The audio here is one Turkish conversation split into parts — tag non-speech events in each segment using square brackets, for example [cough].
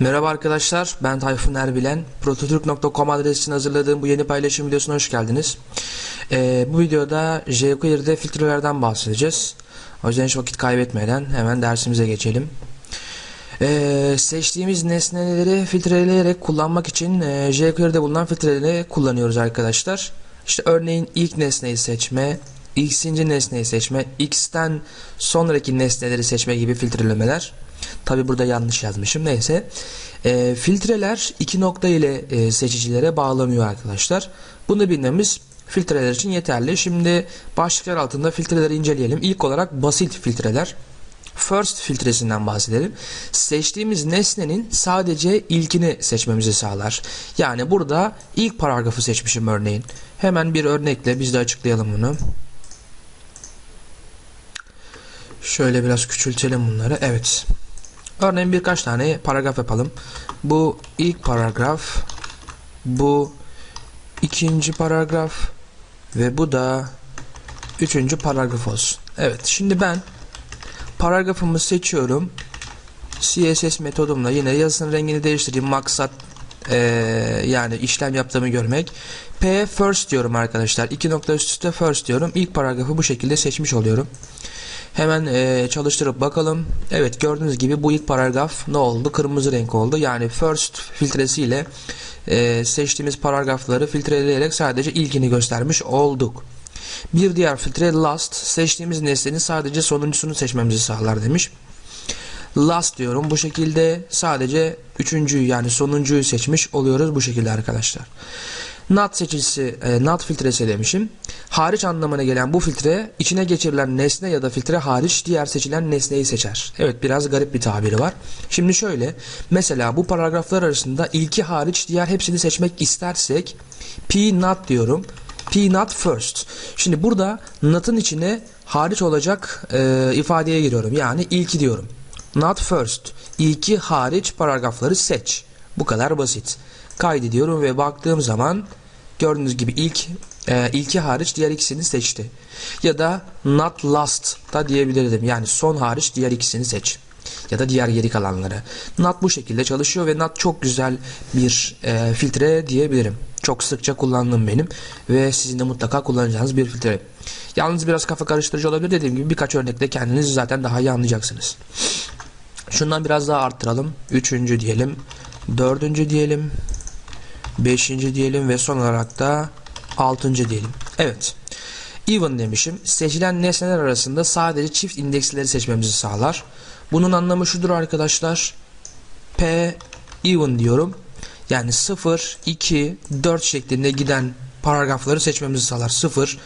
Merhaba arkadaşlar, ben Tayfun Erbilen. Prototürk.com adresi için hazırladığım bu yeni paylaşım videosuna hoş geldiniz. Ee, bu videoda jQuery'de filtrelerden bahsedeceğiz. O yüzden hiç vakit kaybetmeden hemen dersimize geçelim. Ee, seçtiğimiz nesneleri filtreleyerek kullanmak için e, jQuery'de bulunan filtreleri kullanıyoruz arkadaşlar. İşte örneğin ilk nesneyi seçme, x'inci nesneyi seçme, x'ten sonraki nesneleri seçme gibi filtrelemeler. Tabi burada yanlış yazmışım neyse. E, filtreler iki nokta ile e, seçicilere bağlanıyor arkadaşlar. Bunu bilmemiz filtreler için yeterli. Şimdi başlıklar altında filtreleri inceleyelim. İlk olarak basit filtreler. First filtresinden bahsedelim. Seçtiğimiz nesnenin sadece ilkini seçmemizi sağlar. Yani burada ilk paragrafı seçmişim örneğin. Hemen bir örnekle biz de açıklayalım bunu. Şöyle biraz küçültelim bunları. Evet. Örneğin birkaç tane paragraf yapalım. Bu ilk paragraf, bu ikinci paragraf ve bu da üçüncü paragraf olsun. Evet, şimdi ben paragrafımı seçiyorum. CSS metodumla yine yazısının rengini değiştireyim. Maksat ee, yani işlem yaptığımı görmek. P first diyorum arkadaşlar. İki nokta üst üste first diyorum. İlk paragrafı bu şekilde seçmiş oluyorum. Hemen e, çalıştırıp bakalım. Evet gördüğünüz gibi bu ilk paragraf ne oldu? Kırmızı renk oldu. Yani first filtresiyle e, seçtiğimiz paragrafları filtreleyerek sadece ilkini göstermiş olduk. Bir diğer filtre last seçtiğimiz nesnenin sadece sonuncusunu seçmemizi sağlar demiş. Last diyorum. Bu şekilde sadece üçüncüyü yani sonuncuyu seçmiş oluyoruz bu şekilde arkadaşlar. Not seçicisi, e, not filtresi demişim. Hariç anlamına gelen bu filtre içine geçirilen nesne ya da filtre hariç diğer seçilen nesneyi seçer. Evet biraz garip bir tabiri var. Şimdi şöyle mesela bu paragraflar arasında ilki hariç diğer hepsini seçmek istersek p not diyorum. P not first. Şimdi burada not'ın içine hariç olacak e, ifadeye giriyorum. Yani ilki diyorum. Not first. İlki hariç paragrafları seç. Bu kadar basit. Kaydediyorum ve baktığım zaman gördüğünüz gibi ilk e, ilki hariç diğer ikisini seçti. Ya da not last da diyebilirdim. Yani son hariç diğer ikisini seç. Ya da diğer geri kalanları. Not bu şekilde çalışıyor ve not çok güzel bir e, filtre diyebilirim. Çok sıkça kullandığım benim ve sizin de mutlaka kullanacağınız bir filtre. Yalnız biraz kafa karıştırıcı olabilir dediğim gibi birkaç örnekle kendiniz zaten daha iyi anlayacaksınız. Şundan biraz daha arttıralım. Üçüncü diyelim. Dördüncü diyelim. Beşinci diyelim ve son olarak da altıncı diyelim. Evet. Even demişim. Seçilen nesneler arasında sadece çift indeksleri seçmemizi sağlar. Bunun anlamı şudur arkadaşlar. P even diyorum. Yani 0, 2, 4 şeklinde giden paragrafları seçmemizi sağlar. 0,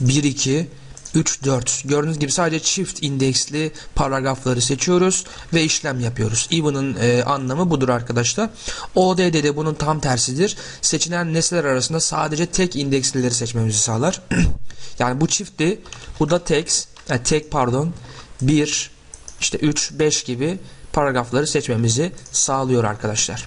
1, 2, 3, 4. Gördüğünüz gibi sadece çift indeksli paragrafları seçiyoruz ve işlem yapıyoruz. Even'ın e, anlamı budur arkadaşlar. ODD de bunun tam tersidir. Seçilen nesneler arasında sadece tek indekslileri seçmemizi sağlar. [clears throat] yani bu çiftti. Bu da tek, yani tek pardon. 1, işte 3, 5 gibi paragrafları seçmemizi sağlıyor arkadaşlar.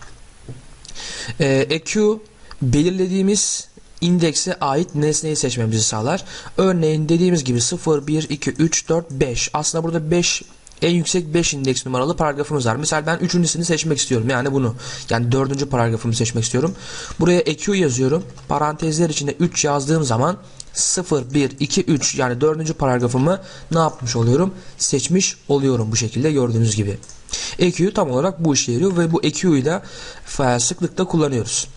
E, EQ belirlediğimiz indekse ait nesneyi seçmemizi sağlar. Örneğin dediğimiz gibi 0, 1, 2, 3, 4, 5. Aslında burada 5 en yüksek 5 indeks numaralı paragrafımız var. Mesela ben üçüncüsünü seçmek istiyorum. Yani bunu. Yani dördüncü paragrafımı seçmek istiyorum. Buraya EQ yazıyorum. Parantezler içinde 3 yazdığım zaman 0, 1, 2, 3 yani dördüncü paragrafımı ne yapmış oluyorum? Seçmiş oluyorum bu şekilde gördüğünüz gibi. EQ tam olarak bu işe yarıyor ve bu EQ'yu da sıklıkla kullanıyoruz.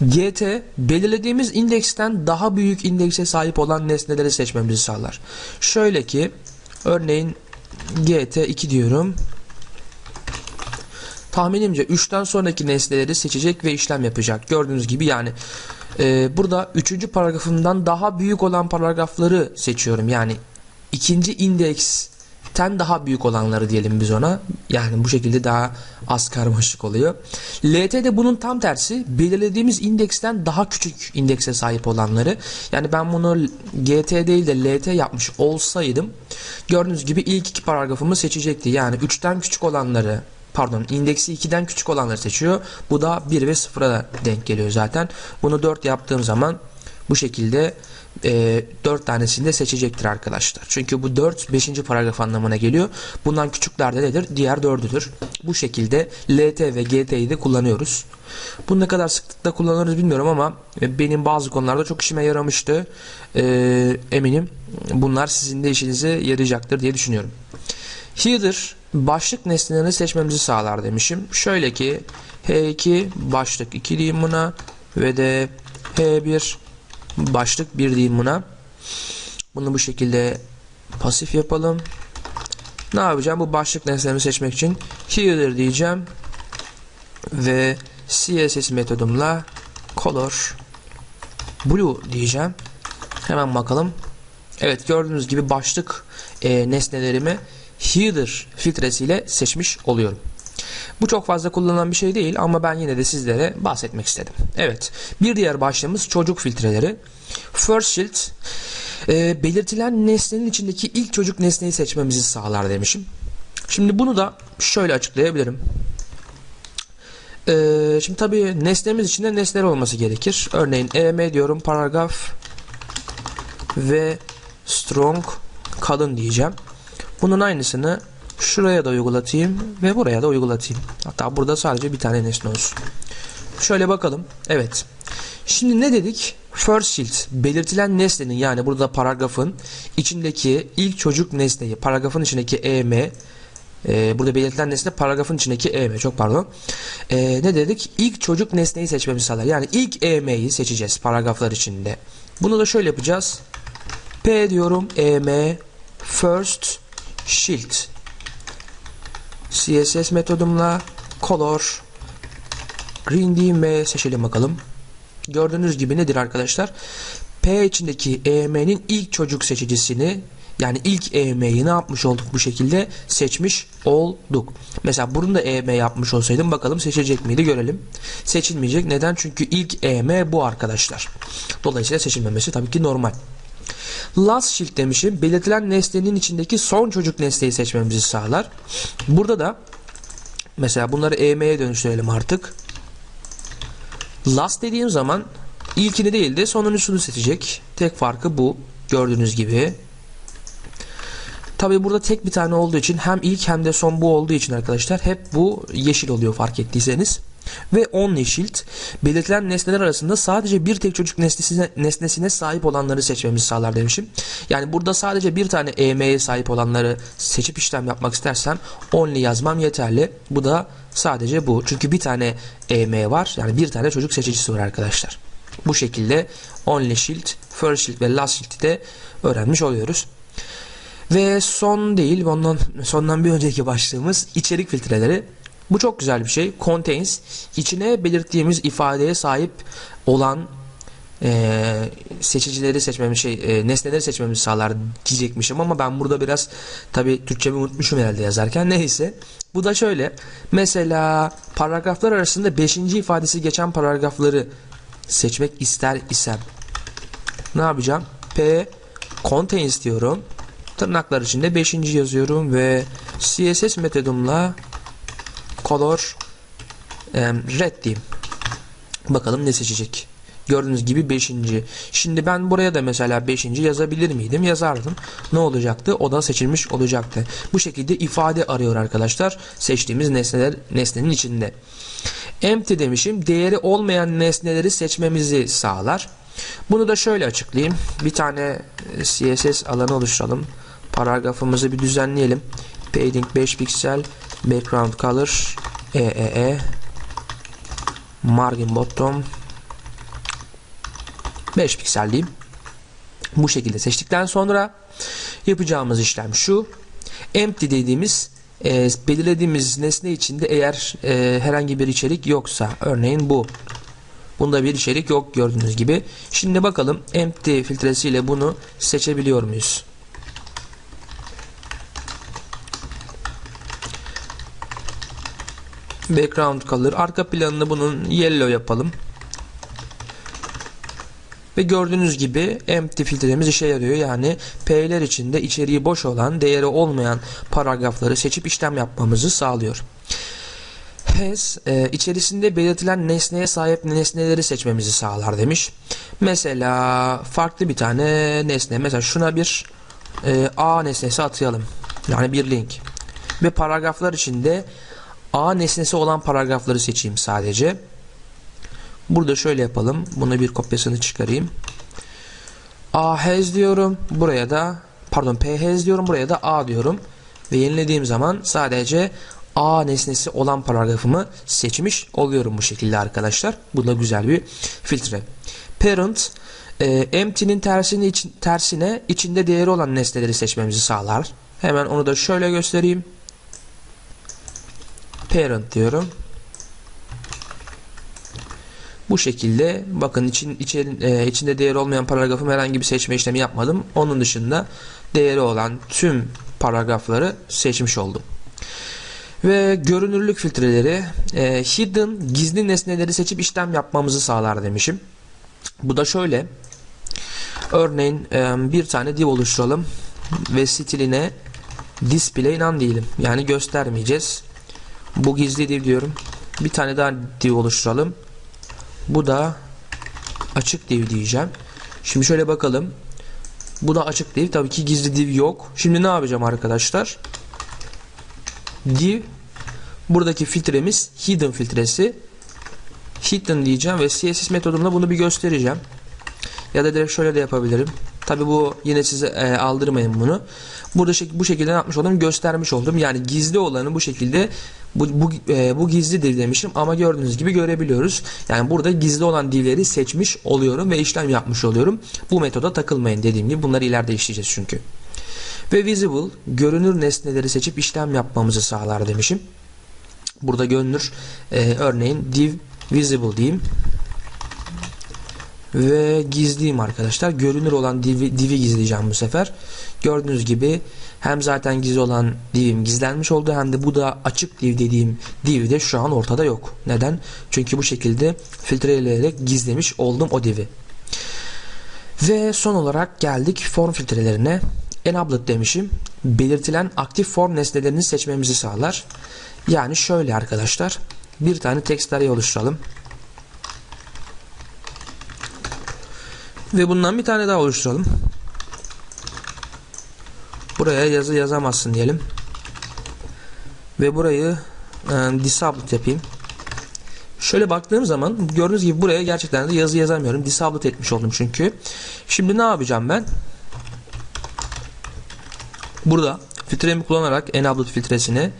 GT belirlediğimiz indeksten daha büyük indekse sahip olan nesneleri seçmemizi sağlar. Şöyle ki örneğin GT 2 diyorum. Tahminimce 3'ten sonraki nesneleri seçecek ve işlem yapacak. Gördüğünüz gibi yani e, burada 3. paragrafından daha büyük olan paragrafları seçiyorum. Yani ikinci indeks ten daha büyük olanları diyelim biz ona. Yani bu şekilde daha az karmaşık oluyor. LT de bunun tam tersi. Belirlediğimiz indeksten daha küçük indekse sahip olanları. Yani ben bunu GT değil de LT yapmış olsaydım gördüğünüz gibi ilk iki paragrafımı seçecekti. Yani 3'ten küçük olanları pardon indeksi 2'den küçük olanları seçiyor. Bu da 1 ve 0'a denk geliyor zaten. Bunu 4 yaptığım zaman Bu şekilde e, 4 tanesini de seçecektir arkadaşlar. Çünkü bu 4 5. paragraf anlamına geliyor. Bundan küçükler de nedir? Diğer 4'üdür. Bu şekilde LT ve GT'yi de kullanıyoruz. Bunu ne kadar sıklıkla kullanırız bilmiyorum ama benim bazı konularda çok işime yaramıştı. E, eminim bunlar sizin de işinize yarayacaktır diye düşünüyorum. Header başlık nesnelerini seçmemizi sağlar demişim. Şöyle ki H2 başlık 2 diyeyim buna ve de H1 başlık 1 diyeyim buna. Bunu bu şekilde pasif yapalım. Ne yapacağım? Bu başlık nesnelerimi seçmek için header diyeceğim ve CSS metodumla color blue diyeceğim. Hemen bakalım. Evet gördüğünüz gibi başlık e, nesnelerimi header filtresiyle seçmiş oluyorum. Bu çok fazla kullanılan bir şey değil ama ben yine de sizlere bahsetmek istedim. Evet bir diğer başlığımız çocuk filtreleri. First Shield e, belirtilen nesnenin içindeki ilk çocuk nesneyi seçmemizi sağlar demişim. Şimdi bunu da şöyle açıklayabilirim. Ee, şimdi tabii nesnemiz içinde nesneler olması gerekir. Örneğin EM diyorum paragraf ve strong kalın diyeceğim. Bunun aynısını şuraya da uygulatayım ve buraya da uygulatayım. Hatta burada sadece bir tane nesne olsun. Şöyle bakalım. Evet. Şimdi ne dedik? First shield belirtilen nesnenin yani burada paragrafın içindeki ilk çocuk nesneyi paragrafın içindeki em e, burada belirtilen nesne paragrafın içindeki em çok pardon. E, ne dedik? İlk çocuk nesneyi seçmemizi sağlar. Yani ilk em'yi seçeceğiz paragraflar içinde. Bunu da şöyle yapacağız. P diyorum em first shield CSS metodumla color green diyeyim ve seçelim bakalım. Gördüğünüz gibi nedir arkadaşlar? P içindeki EM'nin ilk çocuk seçicisini yani ilk EM'yi ne yapmış olduk bu şekilde seçmiş olduk. Mesela bunu da EM yapmış olsaydım bakalım seçecek miydi görelim. Seçilmeyecek. Neden? Çünkü ilk EM bu arkadaşlar. Dolayısıyla seçilmemesi tabii ki normal. Last shield demişim. Belirtilen nesnenin içindeki son çocuk nesneyi seçmemizi sağlar. Burada da mesela bunları EM'ye dönüştürelim artık. Last dediğim zaman ilkini değil de sonuncusunu seçecek. Tek farkı bu. Gördüğünüz gibi. Tabi burada tek bir tane olduğu için hem ilk hem de son bu olduğu için arkadaşlar hep bu yeşil oluyor fark ettiyseniz. Ve only shield belirtilen nesneler arasında sadece bir tek çocuk nesnesine, nesnesine sahip olanları seçmemizi sağlar demişim. Yani burada sadece bir tane EM'ye sahip olanları seçip işlem yapmak istersem only yazmam yeterli. Bu da sadece bu. Çünkü bir tane EM var. Yani bir tane çocuk seçicisi var arkadaşlar. Bu şekilde only shield, first shield ve last shield'i de öğrenmiş oluyoruz. Ve son değil, ondan sondan bir önceki başlığımız içerik filtreleri. Bu çok güzel bir şey. Contains içine belirttiğimiz ifadeye sahip olan e, seçicileri seçmemiz şey e, nesneleri seçmemizi sağlar diyecekmişim ama ben burada biraz tabi Türkçemi unutmuşum herhalde yazarken [laughs] neyse bu da şöyle mesela paragraflar arasında 5. ifadesi geçen paragrafları seçmek ister isem ne yapacağım P contains diyorum tırnaklar içinde 5. yazıyorum ve CSS metodumla color red diyeyim. Bakalım ne seçecek. Gördüğünüz gibi 5. Şimdi ben buraya da mesela 5. yazabilir miydim? Yazardım. Ne olacaktı? O da seçilmiş olacaktı. Bu şekilde ifade arıyor arkadaşlar. Seçtiğimiz nesneler nesnenin içinde. Empty demişim. Değeri olmayan nesneleri seçmemizi sağlar. Bunu da şöyle açıklayayım. Bir tane e, CSS alanı oluşturalım. Paragrafımızı bir düzenleyelim. Padding 5 piksel background color EEE margin bottom 5 piksel diyeyim. Bu şekilde seçtikten sonra yapacağımız işlem şu. Empty dediğimiz e, belirlediğimiz nesne içinde eğer e, herhangi bir içerik yoksa örneğin bu. Bunda bir içerik yok gördüğünüz gibi. Şimdi bakalım empty filtresiyle bunu seçebiliyor muyuz? Background kalır. Arka planını bunun yellow yapalım. Ve gördüğünüz gibi empty filtremiz işe yarıyor. Yani P'ler içinde içeriği boş olan, değeri olmayan paragrafları seçip işlem yapmamızı sağlıyor. Has e, içerisinde belirtilen nesneye sahip nesneleri seçmemizi sağlar demiş. Mesela farklı bir tane nesne. Mesela şuna bir e, A nesnesi atayalım. Yani bir link. Ve paragraflar içinde A nesnesi olan paragrafları seçeyim sadece. Burada şöyle yapalım. Buna bir kopyasını çıkarayım. A has diyorum. Buraya da pardon P has diyorum. Buraya da A diyorum. Ve yenilediğim zaman sadece A nesnesi olan paragrafımı seçmiş oluyorum bu şekilde arkadaşlar. Bu da güzel bir filtre. Parent e, empty'nin tersini için, tersine içinde değeri olan nesneleri seçmemizi sağlar. Hemen onu da şöyle göstereyim. Parent diyorum. Bu şekilde bakın için, için e, içinde değeri olmayan paragrafım herhangi bir seçme işlemi yapmadım. Onun dışında değeri olan tüm paragrafları seçmiş oldum. Ve görünürlük filtreleri e, hidden gizli nesneleri seçip işlem yapmamızı sağlar demişim. Bu da şöyle. Örneğin e, bir tane div oluşturalım ve stiline display none diyelim. Yani göstermeyeceğiz. Bu gizli div diyorum. Bir tane daha div oluşturalım. Bu da açık div diyeceğim. Şimdi şöyle bakalım. Bu da açık div. Tabii ki gizli div yok. Şimdi ne yapacağım arkadaşlar? Div buradaki filtremiz hidden filtresi. Hidden diyeceğim ve CSS metodumla bunu bir göstereceğim. Ya da direkt şöyle de yapabilirim. Tabi bu yine size e, aldırmayın bunu. Burada şek bu şekilde yapmış oldum? Göstermiş oldum. Yani gizli olanı bu şekilde bu, bu, e, bu gizli div demişim ama gördüğünüz gibi görebiliyoruz. Yani burada gizli olan divleri seçmiş oluyorum ve işlem yapmış oluyorum. Bu metoda takılmayın dediğim gibi bunları ileride işleyeceğiz çünkü. Ve visible görünür nesneleri seçip işlem yapmamızı sağlar demişim. Burada görünür e, örneğin div visible diyeyim ve gizleyeyim arkadaşlar. Görünür olan divi, divi gizleyeceğim bu sefer. Gördüğünüz gibi hem zaten gizli olan divim gizlenmiş oldu hem de bu da açık div dediğim div de şu an ortada yok. Neden? Çünkü bu şekilde filtreleyerek gizlemiş oldum o divi. Ve son olarak geldik form filtrelerine. Enabled demişim. Belirtilen aktif form nesnelerini seçmemizi sağlar. Yani şöyle arkadaşlar. Bir tane text array oluşturalım. Ve bundan bir tane daha oluşturalım. Buraya yazı yazamazsın diyelim. Ve burayı e, disabled yapayım. Şöyle baktığım zaman gördüğünüz gibi buraya gerçekten de yazı yazamıyorum. Disabled etmiş oldum çünkü. Şimdi ne yapacağım ben? Burada filtremi kullanarak enabled filtresini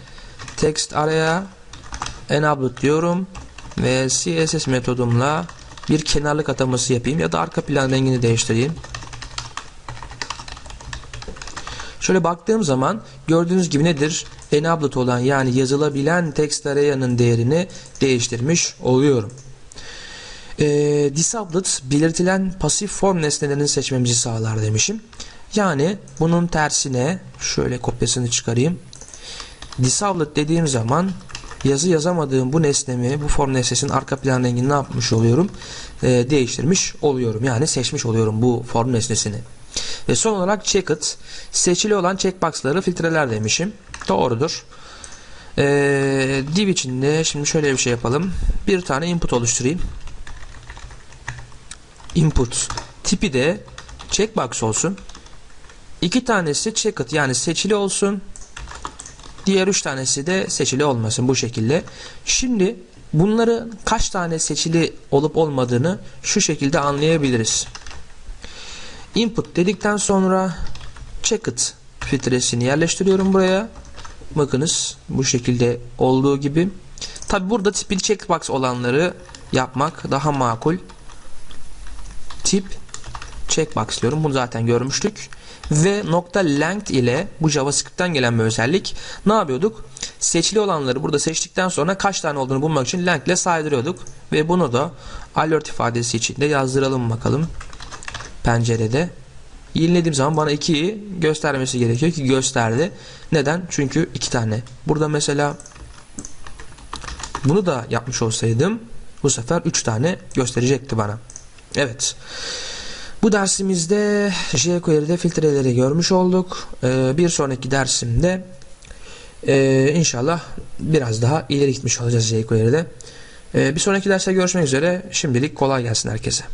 text araya enabled diyorum ve css metodumla bir kenarlık ataması yapayım ya da arka plan rengini değiştireyim. Şöyle baktığım zaman gördüğünüz gibi nedir? Enabled olan yani yazılabilen text array'ın değerini değiştirmiş oluyorum. Ee, disabled belirtilen pasif form nesnelerini seçmemizi sağlar demişim. Yani bunun tersine şöyle kopyasını çıkarayım. Disabled dediğim zaman yazı yazamadığım bu nesnemi, bu form nesnesinin arka plan rengini ne yapmış oluyorum? Ee, değiştirmiş oluyorum. Yani seçmiş oluyorum bu form nesnesini. Ve son olarak checked. Seçili olan checkboxları filtreler demişim. Doğrudur. Ee, div içinde şimdi şöyle bir şey yapalım. Bir tane input oluşturayım. Input tipi de checkbox olsun. İki tanesi checked yani seçili olsun. Diğer üç tanesi de seçili olmasın bu şekilde. Şimdi bunları kaç tane seçili olup olmadığını şu şekilde anlayabiliriz. Input dedikten sonra checked filtresini yerleştiriyorum buraya. Bakınız bu şekilde olduğu gibi. Tabi burada tipli checkbox olanları yapmak daha makul. Tip checkbox diyorum. Bunu zaten görmüştük ve nokta length ile bu JavaScript'ten gelen bir özellik. Ne yapıyorduk? Seçili olanları burada seçtikten sonra kaç tane olduğunu bulmak için length ile saydırıyorduk ve bunu da alert ifadesi içinde yazdıralım bakalım pencerede. Yenilediğim zaman bana 2'yi göstermesi gerekiyor ki gösterdi. Neden? Çünkü 2 tane. Burada mesela bunu da yapmış olsaydım bu sefer 3 tane gösterecekti bana. Evet. Bu dersimizde jQuery'de filtreleri görmüş olduk. Ee, bir sonraki dersimde e, inşallah biraz daha ileri gitmiş olacağız jQuery'de. Ee, bir sonraki derste görüşmek üzere. Şimdilik kolay gelsin herkese.